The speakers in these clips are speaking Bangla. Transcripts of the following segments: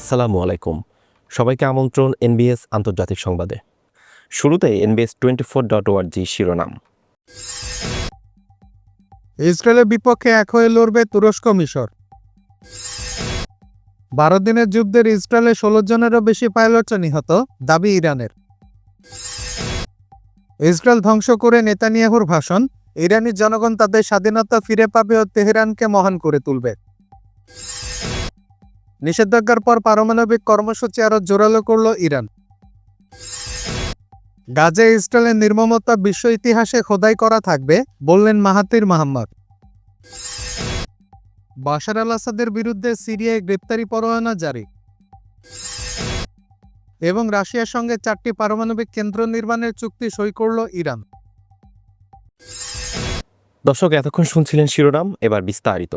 আসসালামু আলাইকুম। সবাইকে আমন্ত্রণ এনবিএস আন্তর্জাতিক সংবাদে। শুরুতে এনবিএস টোয়েন্টি ফোর ডট ওয়ার্জি শিরোনাম। ইসরায়েলের বিপক্ষে এক হয়ে লড়বে তুরস্ক মিশর। বারো দিনের যুদ্ধের ইসরায়েলে ষোলো জনেরও বেশি পাইলট নিহত দাবি ইরানের। ইসরায়েল ধ্বংস করে নেতানিয়াহুর ভাষণ, ইরানি জনগণ তাদের স্বাধীনতা ফিরে পাবে ও তেহরানকে মহান করে তুলবে। নিষেধাজ্ঞার পর পারমাণবিক কর্মসূচি আরও জোরালো করল ইরান। গাজে ইসরায়েলের নির্মমতা বিশ্ব ইতিহাসে খোদাই করা থাকবে, বললেন মাহাতির মাহমদ। বাশার আল আসাদের বিরুদ্ধে সিরিয়ায় গ্রেপ্তারি পরোয়ানা জারি। এবং রাশিয়ার সঙ্গে চারটি পারমাণবিক কেন্দ্র নির্মাণের চুক্তি সই করল ইরান। দর্শক, এতক্ষণ শুনছিলেন শিরোনাম, এবার বিস্তারিত।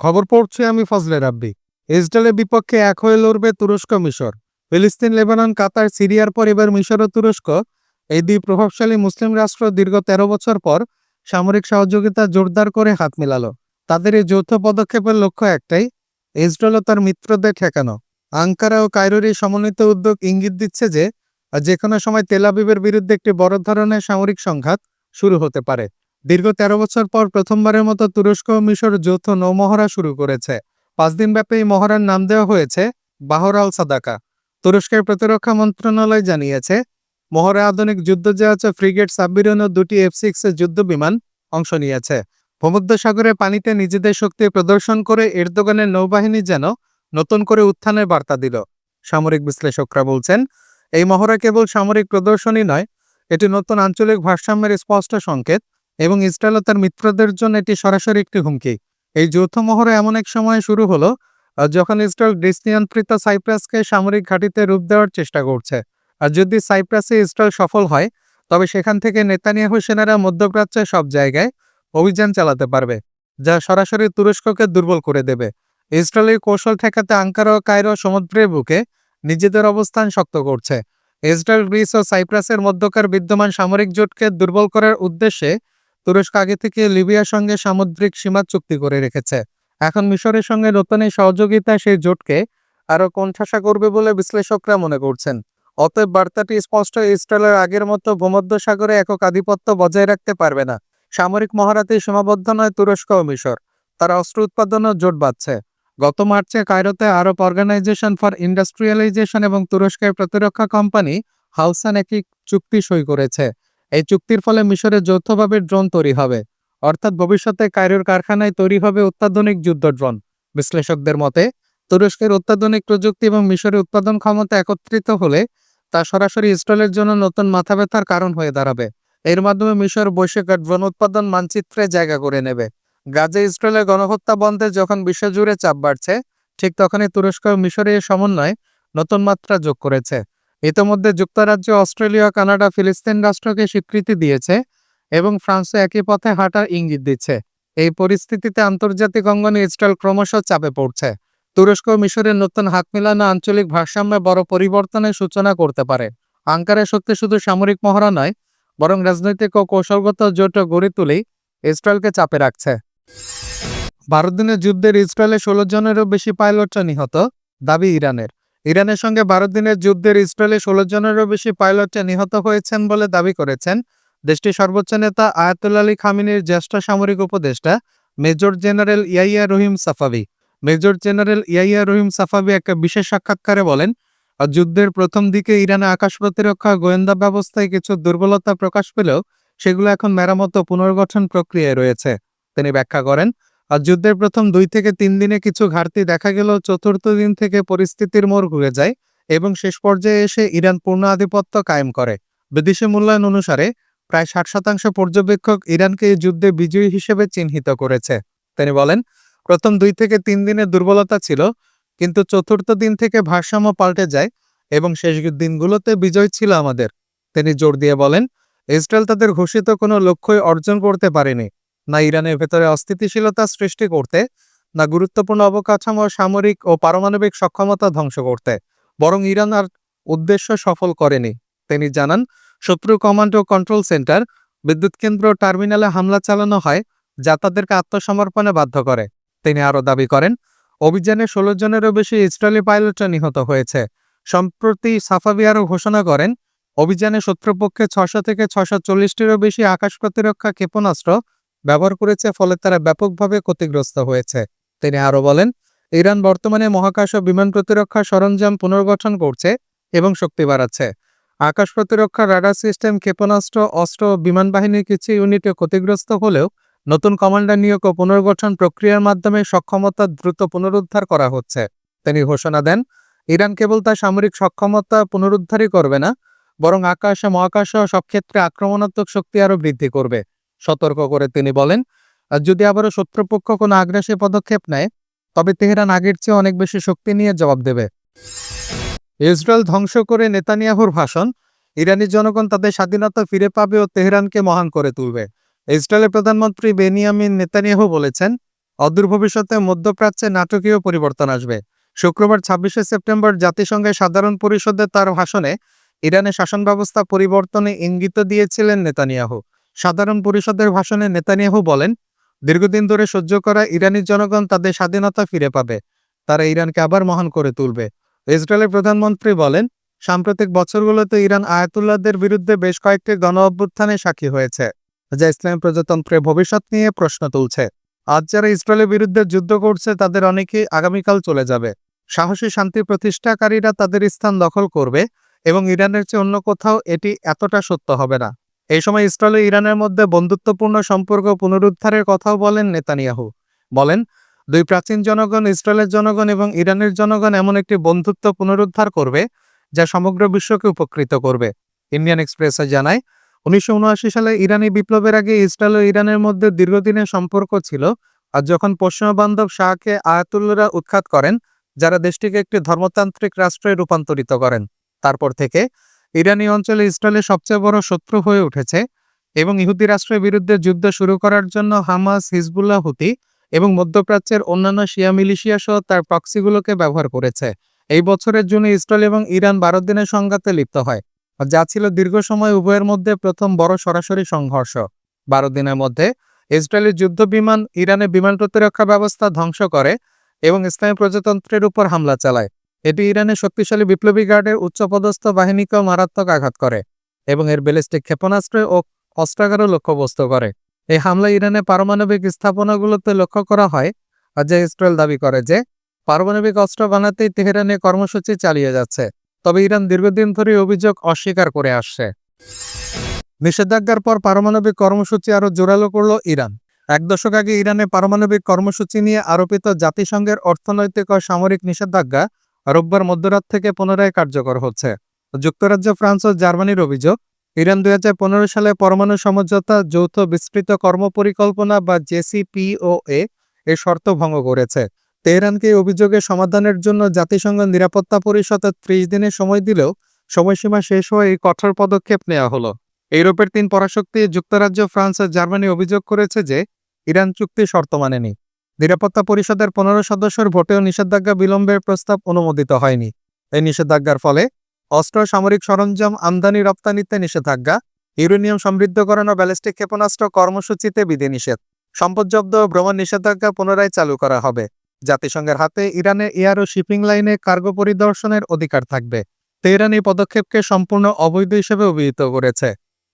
খবর পড়ছি আমি ফজলে রাব্বি। ইসরায়েলের বিপক্ষে এক হয়ে লড়বে তুরস্ক মিশর। ফিলিস্তিন, লেবানন, কাতার, সিরিয়ার পর এবার মিশর ও তুরস্ক এই দুই প্রভাবশালী মুসলিম রাষ্ট্র দীর্ঘ তেরো বছর পর সামরিক সহযোগিতা জোরদার করে হাত মিলালো। তাদের এই যৌথ পদক্ষেপের লক্ষ্য একটাই, ইসরায়েল ও তার মিত্রদের ঠেকানো। আঙ্কারা ও কায়রোর এই সমন্বিত উদ্যোগ ইঙ্গিত দিচ্ছে যে যে কোনো সময় তেলাবিবের বিরুদ্ধে একটি বড় ধরনের সামরিক সংঘাত শুরু হতে পারে। দীর্ঘ তেরো বছর পর প্রথমবারের মতো তুরস্ক মিশর যৌথ নৌমহড়া শুরু করেছে। পাঁচ দিনব্যাপী এই মহড়ার নাম দেওয়া হয়েছে বাহর আল সাদাকা। তুরস্কের প্রতিরক্ষা মন্ত্রণালয় জানিয়েছে মহড়া আধুনিক যুদ্ধজাহাজ ও ফ্রিগেট সাবমেরিন ও দুটি এফ সিক্স যুদ্ধ বিমান অংশ নিয়েছে। ভূমধ্যসাগরের পানিতে নিজেদের শক্তি প্রদর্শন করে এরদোগানের নৌবাহিনী যেন নতুন করে উত্থানের বার্তা দিল। সামরিক বিশ্লেষকরা বলছেন, এই মহড়া কেবল সামরিক প্রদর্শনী নয়, এটি নতুন আঞ্চলিক ভারসাম্যের স্পষ্ট সংকেত। এবং ইসরায়েল তার মিত্রদের জন্য এটি সরাসরি একটি হুমকি। এই যৌথ মহড়া এমন এক সময় শুরু হলো যখন ইসরায়েল গ্রিস নিয়ন্ত্রিত সাইপ্রাসকে সামরিক ঘাঁটিতে রূপ দেওয়ার চেষ্টা করছে। আর যদি সাইপ্রাসে ইসরায়েল সফল হয়, তবে সেখান থেকে নেতানিয়াহু সেনারা মধ্যপ্রাচ্যের সব জায়গায় অভিযান চালাতে পারবে, যা সরাসরি তুরস্ককে দুর্বল করে দেবে। ইসরায়েলের কৌশল ঠেকাতে আঙ্কারা ও কায়রো সমুদ্রের বুকে নিজেদের অবস্থান শক্ত করছে। ইসরায়েল, গ্রিস ও সাইপ্রাসের মধ্যকার বিদ্যমান সামরিক জোটকে দুর্বল করার উদ্দেশ্যে তুরস্ক আগে থেকে লিবিয়ার সঙ্গে সামুদ্রিক সীমা চুক্তি করে রেখেছে। এখন মিশরের সঙ্গে নতুন এই সহযোগিতা সেই জোটকে আরও কোণঠাসা করবে বলে বিশ্লেষকরা মনে করছেন। অতএব বার্তাটি স্পষ্ট, ইসরায়েলের আগের মতো ভূমধ্যসাগরে একক আধিপত্য বজায় রাখতে পারবে না। সামরিক মহারাতে সীমাবদ্ধ নয় তুরস্ক ও মিশর। তারা অস্ত্র উৎপাদনও জোট বাঁধছে। গত মার্চে কায়রোতে আরব অর্গানাইজেশন ফর ইন্ডাস্ট্রিয়ালাইজেশন এবং তুরস্কের প্রতিরক্ষা কোম্পানি হাউসান একই চুক্তি সই করেছে। এই চুক্তির ফলে মিশরে যৌথভাবে ড্রোন তৈরি হবে। অর্থাৎ ভবিষ্যতে কায়রোর কারখানায় তৈরি হবে অত্যাধুনিক যুদ্ধ ড্রোন। বিশ্লেষকদের মতে, তুরস্কের অত্যাধুনিক প্রযুক্তি এবং মিশরের উৎপাদন ক্ষমতা একত্রিত হলে তা সরাসরি ইসরায়েলের জন্য নতুন মাথা ব্যথার কারণ হয়ে দাঁড়াবে। এর মাধ্যমে মিশর বৈশ্বিক ড্রোন উৎপাদন মানচিত্রে জায়গা করে নেবে। গাজে ইসরায়েলের গণহত্যা বন্ধে যখন বিশ্বজুড়ে চাপ বাড়ছে, ঠিক তখনই তুরস্ক ও মিশরের সমন্বয় নতুন মাত্রা যোগ করেছে। ইতোমধ্যে যুক্তরাজ্য, অস্ট্রেলিয়া, কানাডা, ফিলিস্তিন রাষ্ট্রকে স্বীকৃতি দিয়েছে এবং ফ্রান্সও একই পথে হাঁটার ইঙ্গিত দিচ্ছে। এই পরিস্থিতিতে আন্তর্জাতিক অঙ্গনে ইসরায়েল ক্রমশ চাপে পড়ছে। তুরস্ক মিশরের নতুন হাত মিলানো আঞ্চলিক ভারসাম্যে বড় পরিবর্তনের সূচনা করতে পারে। আঙ্কারের শক্তি শুধু সামরিক মহড়া নয়, বরং রাজনৈতিক ও কৌশলগত জোট গড়ে তুলেই ইসরায়েলকে চাপে রাখছে। বারো দিনের যুদ্ধের ইসরায়েলে ষোলো জনেরও বেশি পাইলট নিহত, দাবি ইরানের। ইরানের সঙ্গে বারো দিনের যুদ্ধের ইসরায়েলে ষোলো জনেরও বেশি পাইলট নিহত হয়েছেন বলে দাবি করেছেন দেশটির সর্বোচ্চ নেতা আয়াতুল্লা আলী খামিনের জ্যেষ্ঠ সামরিক উপদেষ্টা major general Yahya Rahim Safavi. Major general Yahya Rahim Safavi একটা বিশেষ সাক্ষাৎকারে বলেন, যুদ্ধের প্রথম দিকে ইরানে আকাশ প্রতিরক্ষা গোয়েন্দা ব্যবস্থায় কিছু দুর্বলতা প্রকাশ পেলেও সেগুলো এখন মেরামত পুনর্গঠন প্রক্রিয়ায় রয়েছে। তিনি ব্যাখ্যা করেন আর যুদ্ধের প্রথম দুই থেকে তিন দিনে কিছু ঘাটতি দেখা গেলেও চতুর্থ দিন থেকে পরিস্থিতির মোড় ঘুরে যায় এবং শেষ পর্যায়ে এসে ইরান পূর্ণ আধিপত্য কায়েম করে। বিদেশি মূল্যায়ন অনুসারে প্রায় ষাট শতাংশ পর্যবেক্ষক ইরানকে এই যুদ্ধে বিজয়ী হিসেবে চিহ্নিত করেছে। তিনি বলেন, প্রথম দুই থেকে তিন দিনে দুর্বলতা ছিল, কিন্তু চতুর্থ দিন থেকে ভারসাম্য পাল্টে যায় এবং শেষ দিনগুলোতে বিজয় ছিল আমাদের। তিনি জোর দিয়ে বলেন, ইসরায়েল তাদের ঘোষিত কোনো লক্ষ্যই অর্জন করতে পারেনি। না ইরানের ভেতরে অস্থিতিশীলতা সৃষ্টি করতে, না গুরুত্বপূর্ণ অবকাঠামো, সামরিক ও পারমাণবিক সক্ষমতা ধ্বংস করতে। বরং ইরান আর উদ্দেশ্য সফল করেনি। তিনি জানান, শত্রু কমান্ড ও কন্ট্রোল সেন্টার, বিদ্যুৎ কেন্দ্র টার্মিনালে হামলা চালানো হয় যা তাদেরকে আত্মসমর্পণে বাধ্য করে। তিনি আরও দাবি করেন, অভিযানে ষোলো জনেরও বেশি ইসরায়েলি পাইলটরা নিহত হয়েছে। সম্প্রতি সাফাবি আরও ঘোষণা করেন, অভিযানে শত্রুপক্ষে ছশো থেকে ছশো চল্লিশটিরও বেশি আকাশ প্রতিরক্ষা ক্ষেপণাস্ত্র ব্যবহার করেছে, ফলে তারা ব্যাপকভাবে ক্ষতিগ্রস্ত হয়েছে। তিনি আরও বলেন, ইরান বর্তমানে মহাকাশ ও বিমান প্রতিরক্ষা সরঞ্জাম পুনর্গঠন করছে এবং শক্তি বাড়াচ্ছে। আকাশ প্রতিরক্ষা রাডার সিস্টেম ক্ষেপণাস্ত্র, অস্ত্র ও বিমান বাহিনীর কিছু ইউনিটে ক্ষতিগ্রস্ত হলেও নতুন কমান্ডার নিয়োগ ও পুনর্গঠন প্রক্রিয়ার মাধ্যমে সক্ষমতা দ্রুত পুনরুদ্ধার করা হচ্ছে। তিনি ঘোষণা দেন, ইরান কেবল তার সামরিক সক্ষমতা পুনরুদ্ধারই করবে না, বরং আকাশ ও মহাকাশ সব ক্ষেত্রে আক্রমণাত্মক শক্তি আরও বৃদ্ধি করবে। সতর্ক করে তিনি বলেন যদি আবারও শত্রুপক্ষ কোনো আগ্রাসী পদক্ষেপ নেয়, তবে তেহরান আগের চেয়ে অনেক বেশি শক্তি নিয়ে জবাব দেবে। ইসরায়েল ধ্বংস করে নেতানিয়াহুর ভাষণ, ইরানি জনগণ তাদের স্বাধীনতা ফিরে পাবে ও তেহরানকে মহান করে তুলবে। ইসরায়েলের প্রধানমন্ত্রী বেনিয়ামিন নেতানিয়াহু বলেছেন, অদূর ভবিষ্যতে মধ্যপ্রাচ্যে নাটকীয় পরিবর্তন আসবে। শুক্রবার ছাব্বিশে সেপ্টেম্বর জাতিসংঘের সাধারণ পরিষদে তার ভাষণে ইরানের শাসন ব্যবস্থা পরিবর্তনে ইঙ্গিত দিয়েছিলেন নেতানিয়াহু। সাধারণ পরিষদের ভাষণে নেতানিয়াহু বলেন, দীর্ঘদিন ধরে সহ্য করা ইরানি জনগণ তাদের স্বাধীনতা ফিরে পাবে। তারা ইরানকে আবার মহান করে তুলবে। ইসরায়েলের প্রধানমন্ত্রী বলেন, সাম্প্রতিক বছরগুলোতে ইরান আয়াতুল্লাহদের বিরুদ্ধে বেশ কয়েকটি গণ অভ্যুত্থানে সাক্ষী হয়েছে, যা ইসলামী প্রজাতন্ত্রের ভবিষ্যৎ নিয়ে প্রশ্ন তুলছে। আজ যারা ইসরায়েলের বিরুদ্ধে যুদ্ধ করছে, তাদের অনেকেই আগামীকাল চলে যাবে। সাহসী শান্তি প্রতিষ্ঠাকারীরা তাদের স্থান দখল করবে এবং ইরানের চেয়ে অন্য কোথাও এটি এতটা সত্য হবে না। এই সময় ইসরায়েল ও ইরানের মধ্যে বন্ধুত্বপূর্ণ সম্পর্ক পুনরুদ্ধারের কথাও বলেন নেতানিয়াহু। বলেন, দুই প্রাচীন জনগণ, ইসরায়েলের জনগণ এবং ইরানের জনগণ এমন একটি বন্ধুত্ব পুনরুদ্ধার করবে যা সমগ্র বিশ্বকে উপকৃত করবে। ইন্ডিয়ান এক্সপ্রেসে জানায়, উনিশশো সালে ইরানি বিপ্লবের আগে ইসরায়েল ও ইরানের মধ্যে দীর্ঘদিনের সম্পর্ক ছিল আর যখন পশ্চিমা বান্ধব শাহকে আয়াতুল্লারা উৎখাত করেন, যারা দেশটিকে একটি ধর্মতান্ত্রিক রাষ্ট্রে রূপান্তরিত করেন। তারপর থেকে ইরানি অঞ্চলে ইসরায়েলের সবচেয়ে বড় শত্রু হয়ে উঠেছে এবং ইহুদি রাষ্ট্রের বিরুদ্ধে যুদ্ধ শুরু করার জন্য হামাস, হিজবুল্লাহ, হুতি এবং মধ্যপ্রাচ্যের অন্যান্য শিয়া মিলিশিয়া সহ তার প্রক্সিগুলোকে ব্যবহার করেছে। এই বছরের জন্য ইসরায়েল এবং ইরান বারো দিনের সংঘাতে লিপ্ত হয়, যা ছিল দীর্ঘ সময় উভয়ের মধ্যে প্রথম বড় সরাসরি সংঘর্ষ। বারো দিনের মধ্যে ইসরায়েলের যুদ্ধ বিমান ইরানের বিমান প্রতিরক্ষা ব্যবস্থা ধ্বংস করে এবং ইসলামী প্রজাতন্ত্রের উপর হামলা চালায়। এটি ইরানের শক্তিশালী বিপ্লবী গার্ডের উচ্চপদস্থ বাহিনীকেও মারাত্মক আঘাত করে এবং এর ব্যালিস্টিক ক্ষেপণাস্ত্র ও অস্ত্রাগারও লক্ষ্যবস্তু করে। এই হামলা ইরানের পারমাণবিক স্থাপনাগুলোতে লক্ষ্য করা হয়, যা ইসরায়েল দাবি করে যে পারমাণবিক অস্ত্র বানাতেই তেহরানে কর্মসূচি চালিয়ে যাচ্ছে, তবে ইরান দীর্ঘদিন ধরে অভিযোগ অস্বীকার করে আসছে। নিষেধাজ্ঞার পর পারমাণবিক কর্মসূচি আরও জোরালো করল ইরান। এক দশক আগে ইরানে পারমাণবিক কর্মসূচি নিয়ে আরোপিত জাতিসংঘের অর্থনৈতিক ও সামরিক নিষেধাজ্ঞা রোববার মধ্যরাত থেকে পুনরায় কার্যকর হচ্ছে। যুক্তরাজ্য, ফ্রান্স ও জার্মানির অভিযোগ, ইরান দু হাজার পনেরো সালে পরমাণু সমঝোতা যৌথ বিস্তৃত কর্মপরিকল্পনা বা জেসিপিওএ এর শর্ত ভঙ্গ করেছে। তেহরানকে এই অভিযোগের সমাধানের জন্য জাতিসংঘ নিরাপত্তা পরিষদের ত্রিশ দিনের সময় দিলেও সময়সীমা শেষ হয়ে এই কঠোর পদক্ষেপ নেওয়া হলো। ইউরোপের তিন পরাশক্তি, যুক্তরাজ্য, ফ্রান্স ও জার্মানি অভিযোগ করেছে যে, ইরান চুক্তি শর্ত মানেনি। নিরাপত্তা পরিষদের পনেরো সদস্যের ভোটেও নিষেধাজ্ঞা বিলম্বের প্রস্তাব অনুমোদিত হয়নি। এই নিষেধাজ্ঞার ফলে অস্ত্র, সামরিক সরঞ্জাম, আমদানি, রপ্তানিতে নিষেধাজ্ঞা, ইউরেনিয়াম সমৃদ্ধকরণ ও ব্যালিস্টিক ক্ষেপণাস্ত্র কর্মসূচিতে বিধিনিষেধ, সম্পদ জব্দ ও ভ্রমণ নিষেধাজ্ঞা পুনরায় চালু করা হবে। জাতিসংঘের হাতে ইরানের এয়ার ও শিপিং লাইনে কার্গো পরিদর্শনের অধিকার থাকবে। তেহরান এই পদক্ষেপকে সম্পূর্ণ অবৈধ হিসেবে অভিহিত করেছে।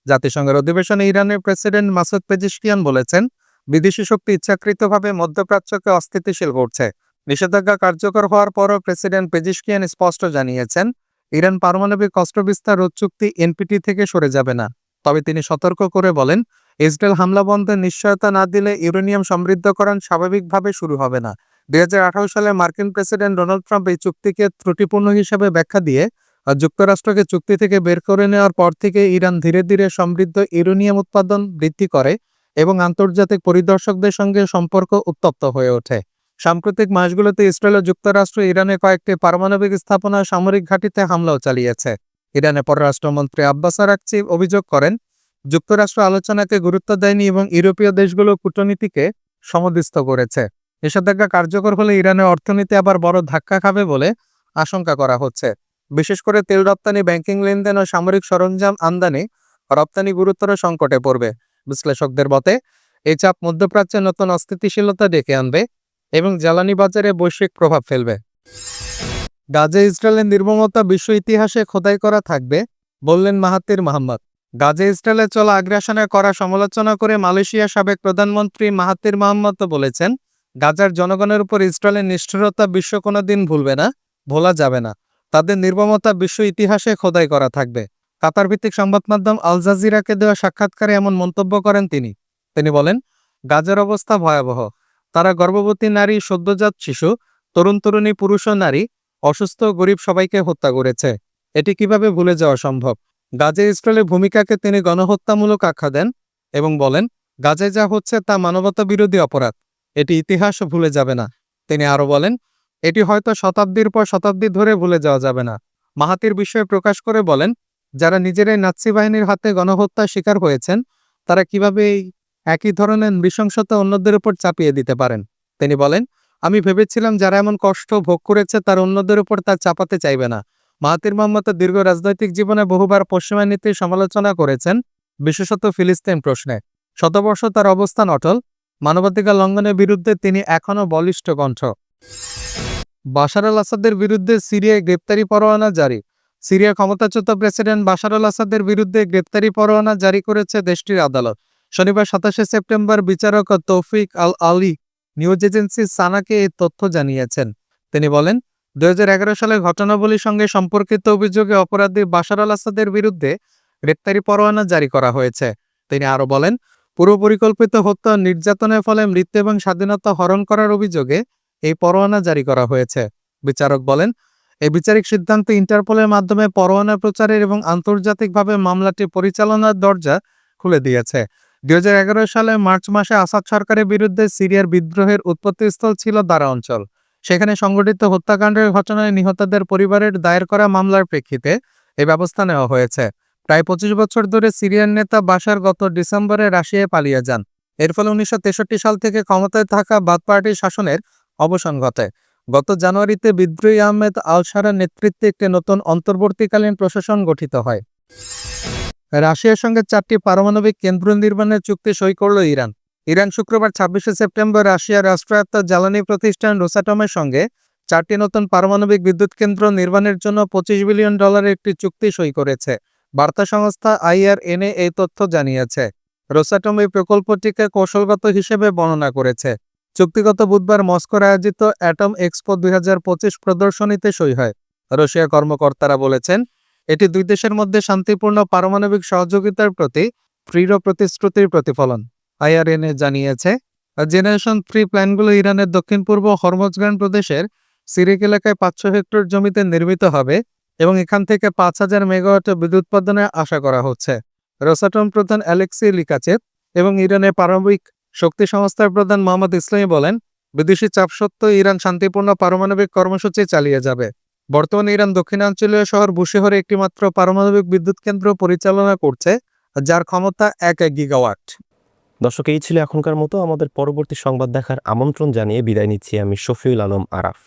জাতিসংঘের অধিবেশনে ইরানের প্রেসিডেন্ট মাসুদ পেজিশকিয়ান বলেছেন বিদেশি শক্তি ইচ্ছাকৃতভাবে মধ্যপ্রাচ্যকে অস্থিতিশীল করছে। নিষেধাজ্ঞা কার্যকর হওয়ার পরও প্রেসিডেন্ট পেজিশকিয়ান স্পষ্ট জানিয়েছেন, ইরান পারমাণবিক অস্ত্র বিস্তার রোধ চুক্তি এনপিটি থেকে সরে যাবে না। তবে তিনি সতর্ক করে বলেন, ইসরায়েল হামলা বন্ধের নিশ্চয়তা না দিলে ইউরেনিয়াম সমৃদ্ধকরণ স্বাভাবিকভাবে শুরু হবে না। দুই হাজার আঠারো সালে মার্কিন প্রেসিডেন্ট ডোনাল্ড ট্রাম্প এই চুক্তিকে ত্রুটিপূর্ণ হিসেবে ব্যাখ্যা দিয়ে, যুক্তরাষ্ট্রকে চুক্তি থেকে বের করে নেওয়ার পর থেকে ইরান ধীরে ধীরে সমৃদ্ধ ইউরেনিয়াম উৎপাদন বৃদ্ধি করে এবং আন্তর্জাতিক পরিদর্শকদের সঙ্গে সম্পর্ক উত্তপ্ত হয়ে ওঠে। সাম্প্রতিক মাসগুলোতে ইসরায়েল ও যুক্তরাষ্ট্র ইরানে কয়েকটি পারমাণবিক স্থাপনা সামরিক ঘাঁটিতে হামলাও চালিয়েছে। ইরানে পররাষ্ট্রমন্ত্রী আব্বাস আরাকচি অভিযোগ করেন, যুক্তরাষ্ট্র আলোচনাকে গুরুত্ব দেয়নি এবং ইউরোপীয় দেশগুলো কূটনীতিকে সমদিস্থ করেছে। নিষেধাজ্ঞা কার্যকর হলে ইরানের অর্থনীতি আবার বড় ধাক্কা খাবে বলে আশঙ্কা করা হচ্ছে। বিশেষ করে তেল রপ্তানি, ব্যাংকিং লেনদেন ও সামরিক সরঞ্জাম আমদানি রপ্তানি গুরুতর সংকটে পড়বে। বিশ্লেষকদের মতে, এই চাপ মধ্যপ্রাচ্যে নতুন অস্থিতিশীলতা ডেকে আনবে এবং জ্বালানি বাজারে বৈশ্বিক প্রভাব ফেলবে। গাজে ইসরায়েলের নির্মমতা বিশ্ব ইতিহাসে খোদাই করা থাকবে, বললেন মাহাতির মোহাম্মদ গাজে ইসরায়েলে চলা আগ্রাসনের করা সমালোচনা করে মালয়েশিয়া সাবেক প্রধানমন্ত্রী মাহাতির মোহাম্মদ বলেছেন, গাজার জনগণের উপর ইসরায়েলের নিষ্ঠুরতা বিশ্ব কোনোদিন ভুলবে না, ভোলা যাবে না। তাদের নির্মমতা বিশ্ব ইতিহাসে খোদাই করা থাকবে। কাতার ভিত্তিক সংবাদ মাধ্যম আল জাজিরাকে দেওয়া সাক্ষাৎকারে এমন মন্তব্য করেন তিনি। তিনি বলেন, গাজার অবস্থা ভয়াবহ। তারা গর্ভবতী নারী, সদ্যজাত শিশু, তরুণ তরুণী, পুরুষ ও নারী, অসুস্থ, গরিব সবাইকে হত্যা করেছে। এটি কীভাবে ভুলে যাওয়া সম্ভব? গাজে ইসরায়েলের ভূমিকাকে তিনি গণহত্যামূলক আখ্যা দেন এবং বলেন গাজে যা হচ্ছে তা মানবতা বিরোধী অপরাধ। এটি ইতিহাস ভুলে যাবে না। তিনি আরও বলেন, এটি হয়তো শতাব্দীর পর শতাব্দী ধরে ভুলে যাওয়া যাবে না। মাহাতির বিষয়ে প্রকাশ করে বলেন যারা নিজেরাই নাৎসি বাহিনীর হাতে গণহত্যার শিকার হয়েছেন, তারা কীভাবে এই একই ধরনের নৃশংসতা অন্যদের উপর চাপিয়ে দিতে পারেন? তিনি বলেন, আমি ভেবেছিলাম যারা এমন কষ্ট ভোগ করেছে, তার অন্যদের উপর তা চাপাতে চাইবে না। মাহাতির মোহাম্মদ দীর্ঘ রাজনৈতিক জীবনে বহুবার পশ্চিমা নীতির সমালোচনা করেছেন, বিশেষত ফিলিস্তিন প্রশ্নে। শতবর্ষ তার অবস্থান অটল। মানবাধিকার লঙ্ঘনের বিরুদ্ধে তিনি এখনও বলিষ্ঠ কণ্ঠ। বাশার আল আসাদের বিরুদ্ধে সিরিয়ায় গ্রেপ্তারি পরোয়ানা জারি। সিরিয়া ক্ষমতাচ্যুত প্রেসিডেন্ট বাশার আল আসাদের বিরুদ্ধে গ্রেপ্তারি পরোয়ানা জারি করেছে দেশটির আদালত। শনিবার সাতাশে সেপ্টেম্বর বিচারক Tawfiq Al Ali news agency সানাকে এই তথ্য জানিয়েছেন। তিনি বলেন, দুই সালের ঘটনাবলীর সঙ্গে সম্পর্কিত অভিযোগে অপরাধী বাশার আল আসাদের বিরুদ্ধে গ্রেপ্তারি পরোয়ানা জারি করা হয়েছে। তিনি আরও বলেন পুরো পরিকল্পিত হত্যা নির্যাতনের ফলে মৃত্যু এবং স্বাধীনতা হরণ করার অভিযোগে এই পরোয়ানা জারি করা হয়েছে। বিচারক বলেন এই বিচারিক সিদ্ধান্ত ইন্টারপোলের মাধ্যমে পরোয়ানা প্রচারের এবং আন্তর্জাতিকভাবে মামলাটি পরিচালনার দরজা খুলে দিয়েছে। দুই সালে মার্চ মাসে আসাদ সরকারের বিরুদ্ধে সিরিয়ার বিদ্রোহের উৎপত্তিস্থল ছিল দারা অঞ্চল। সেখানে সংঘটিত হত্যাকাণ্ডের ঘটনায় নিহতদের পরিবারের দায়ের করা মামলার প্রেক্ষিতে এই ব্যবস্থা নেওয়া হয়েছে। প্রায় পঁচিশ বছর ধরে সিরিয়ার নেতা বাসার গত ডিসেম্বরে রাশিয়ায় পালিয়ে যান। এর ফলে উনিশশো তেষট্টি সাল থেকে ক্ষমতায় থাকা বাদ পার্টির শাসনের অবসান ঘটে। গত জানুয়ারিতে বিদ্রোহী আহমেদ আলসারার নেতৃত্বে একটি নতুন অন্তর্বর্তীকালীন প্রশাসন গঠিত হয়। রাশিয়ার সঙ্গে চারটি পারমাণবিক কেন্দ্র নির্মাণের চুক্তি সই করল ইরান। ইরান শুক্রবার ছাব্বিশে সেপ্টেম্বর রাশিয়ার রাষ্ট্রায়ত্ত জ্বালানি প্রতিষ্ঠান রোসাটমের সঙ্গে চারটি নতুন পারমাণবিক বিদ্যুৎ কেন্দ্র নির্মাণের জন্য পঁচিশ বিলিয়ন ডলারের একটি চুক্তি সই করেছে, বার্তা সংস্থা আইআরএনএ এই তথ্য জানিয়েছে। রোসাটম এই প্রকল্পটিকে কৌশলগত হিসেবে বর্ণনা করেছে। চুক্তিগত বুধবার মস্কোর আয়োজিত অ্যাটম এক্সপো দুই হাজার পঁচিশ প্রদর্শনীতে সই হয়। রাশিয়া কর্মকর্তারা বলেছেন, এটি দুই দেশের মধ্যে শান্তিপূর্ণ পারমাণবিক সহযোগিতার প্রতি দৃঢ় প্রতিশ্রুতির প্রতিফলন। আইআরএনএ জানিয়েছে, জেনারেশন থ্রি প্ল্যানগুলো ইরানের দক্ষিণ পূর্ব হরমজগান প্রদেশের সিরিক এলাকায় পাঁচশো হেক্টর জমিতে নির্মিত হবে এবং এখান থেকে পাঁচ হাজার মেগাওয়াট বিদ্যুৎ উৎপাদনের আশা করা হচ্ছে। রোসাটম প্রধান অ্যালেক্সি লিকাচেত এবং ইরানের পারমাণবিক শক্তি সংস্থার প্রধান মোহাম্মদ ইসলামী বলেন, বিদেশি চাপ সত্ত্বেও ইরান শান্তিপূর্ণ পারমাণবিক কর্মসূচি চালিয়ে যাবে। বর্তমানে ইরান দক্ষিণাঞ্চলীয় শহর বুশেহরে একটিমাত্র পারমাণবিক বিদ্যুৎ কেন্দ্র পরিচালনা করছে, যার ক্ষমতা এক এক গিগাওয়াট। দর্শক, এই ছিল এখনকার মতো। আমাদের পরবর্তী সংবাদ দেখার আমন্ত্রণ জানিয়ে বিদায় নিচ্ছি আমি শফিউল আলম আরাফ।